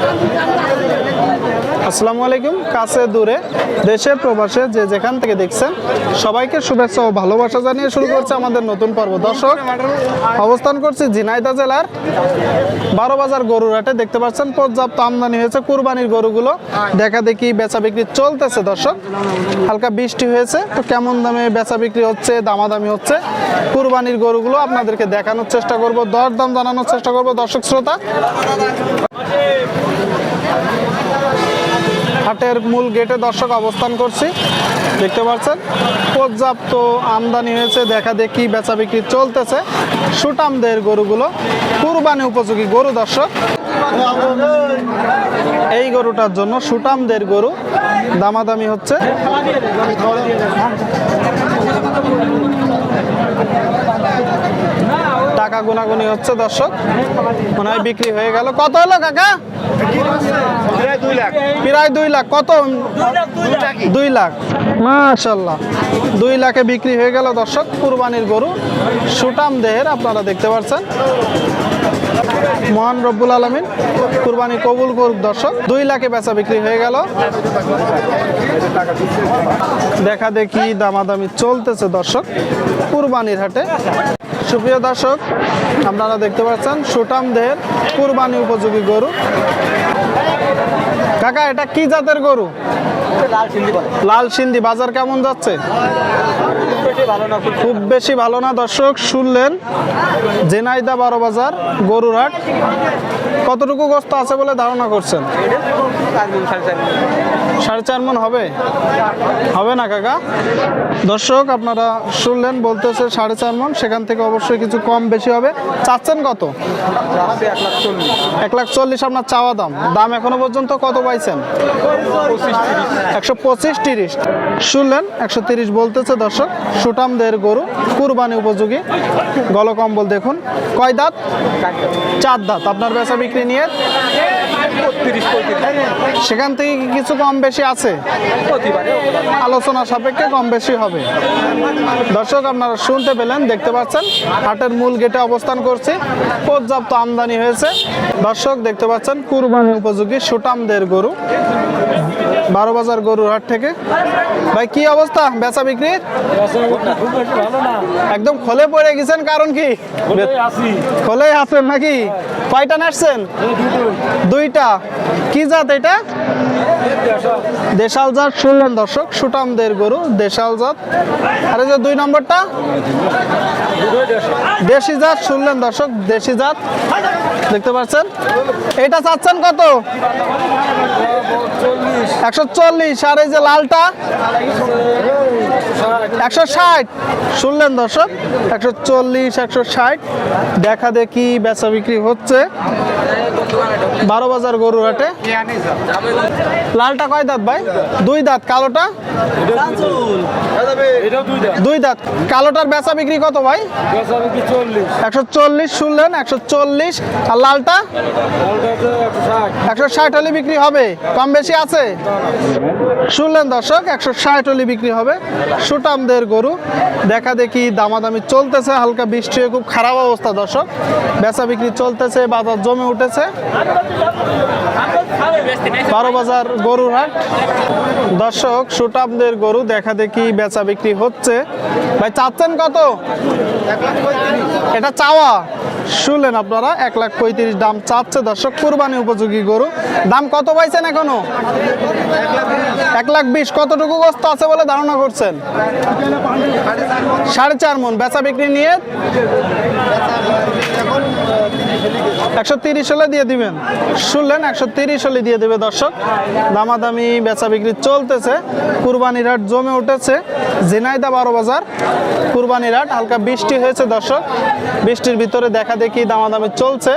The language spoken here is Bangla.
Thank you. আসসালামু আলাইকুম, কাছে দূরে, দেশে, প্রবাসে, যে যেখান থেকে দেখছেন, সবাইকে শুভেচ্ছা ও ভালোবাসা জানিয়ে শুরু করছে আমাদের নতুন পর্ব। দর্শক, অবস্থান করছি ঝিনাইদহ জেলার বারো বাজার গরুর হাটে দেখতে পাচ্ছেন, পর্যাপ্ত আমদানি হয়েছে, কুরবানির গরুগুলো। দেখা দেখি বেচা বিক্রি চলতেছে, দর্শক। হালকা বৃষ্টি হয়েছে, তো কেমন দামে বেচা বিক্রি হচ্ছে, দামাদামি হচ্ছে, কুরবানির গরুগুলো আপনাদেরকে দেখানোর চেষ্টা করব দর দাম জানানোর চেষ্টা করব, দর্শক শ্রোতা। হাটের মূল গেটে দর্শক অবস্থান করছি। দেখতে পাচ্ছেন, পর্যাপ্ত আমদানি হয়েছে, দেখা দেখি বেচা বিক্রি চলতেছে। সুটামদের গরুগুলো কুরবানি উপযোগী গরু দর্শক। এই গরুটার জন্য সুটামদের গরু দামাদামি হচ্ছে। গুনাগুনি হচ্ছে দর্শক। মনে হয় বিক্রি হয়ে গেল। কত হলো কাকা? প্রায় দুই লাখ। কত? দুই লাখ। মাশাল্লাহ দুই লাখে বিক্রি হয়ে গেল দর্শক। কুরবানির গরু সুটাম দেহের, আপনারা দেখতে পাচ্ছেন। মহান রব্বুল আলমিন কুরবানি কবুল করুক দর্শক। দুই লাখে বেচা বিক্রি হয়ে গেল। দেখা দেখি দামাদামি চলতেছে দর্শক। কুরবানির হাটে সুপ্রিয় দর্শক, আপনারা দেখতে পাচ্ছেন সুটাম দেহের কুরবানি উপযোগী গরু। কাকা, এটা কি জাতের গরু? লাল সিন্ধি, বাজার কেমন যাচ্ছে? খুব বেশি ভালো না দর্শক, শুনলেন জেনাইদা বারো বাজার গরুর হাট। কতটুকু গস্ত আছে বলে ধারণা করছেন? সাড়ে চার মন হবে? হবে না, কাকা? দর্শক, আপনারা শুনলেন, বলতেছে সাড়ে চার মন, সেখান থেকে অবশ্যই কিছু কম বেশি হবে। চাচ্ছেন কত? এক লাখ চল্লিশ, আপনার চাওয়া দাম। দাম এখনও পর্যন্ত কত পাইছেন? একশো পঁচিশ তিরিশ। শুনলেন, একশো তিরিশ বলতেছে দর্শক সুটামদের গরু, কুরবানি উপযোগী। গলকম্বল দেখুন। কয় দাঁত? চার দাঁত। আপনার বেচা বিক্রি নিয়ে? সেখান থেকে কিছু কম বেশি আছে? আলোচনা সাপেক্ষে কম বেশি হবে। দর্শক, আপনারা শুনতে পেলেন, দেখতে পাচ্ছেন, হাটের মূল গেটে অবস্থান করছে। পর্যাপ্ত আমদানি হয়েছে। দর্শক, দেখতে পাচ্ছেন কুরবানি উপযোগী সুটামদের গরু। বারো বাজার গরুর হাট থেকে। ভাই, কি অবস্থা? বেচা বিক্রির একদম খোলে পড়ে গেছেন, কারণ কি? খোলে আছেন নাকি? কয়টা নাচছেন? দুইটা। কি জাত এটা? দেশাল জাত শুনলেন দর্শক সুটামদের গরু দেশাল জাত আর যে দুই নম্বরটা? দেশি জাত শুনলেন দর্শক দেশি জাত দেখতে পাচ্ছেন? এটা চাচ্ছেন কত? একশো চল্লিশ। আর এই যে লালটা? একশো ষাট। শুনলেন দর্শক? একশো চল্লিশ, একশো ষাট। দেখা দেখি বেচা বিক্রি হচ্ছে। বারো বাজার গরুর হাটে। লালটা কয় দাঁত ভাই? দুই দাঁত। কালোটা? দুই দাঁত। কালোটার বেচা বিক্রি কত ভাই? একশো চল্লিশ। শুনলেন? একশো চল্লিশ। আর লালটা? একশো ষাট হলে বিক্রি হবে। কম বেশি আছে? শুনলেন দর্শক, একশো ষাট হলে বিক্রি হবে। সুটামদের গরু। দেখা দেখি দামাদামি চলতেছে, হালকা বৃষ্টি হয়ে খুব খারাপ অবস্থা দর্শক। বেচা বিক্রি চলতেছে, বাজার জমে উঠেছে। বারো বাজার গরুর হাট। দর্শক, সুটামদের গরু, দেখা দেখি বেচা বিক্রি হচ্ছে। ভাই, চাচ্ছেন কত? এটা চাওয়া। শুনলেন আপনারা, এক লাখ পঁয়ত্রিশ দাম চাচ্ছে দর্শক, কুরবানি উপযোগী গরু। দাম কত পাইছেন এখনও? এক লাখ বিশ, কতটুকু বস্তা আছে বলে ধারণা করছেন? সাড়ে চার মন, বেচা বিক্রি নিয়ে একশো তিরিশ হলে দিয়ে দিবেন। শুনলেন, একশো তিরিশ হলে দিয়ে দেবে দর্শক। দামাদামি বেচা বিক্রি চলতেছে। কুরবানির হাট জমে উঠেছে। ঝিনাইদা বারো বাজার। কুরবানির হাট হালকা বৃষ্টি হয়েছে দর্শক। বৃষ্টির ভিতরে দেখা দেখি দামাদামি চলছে।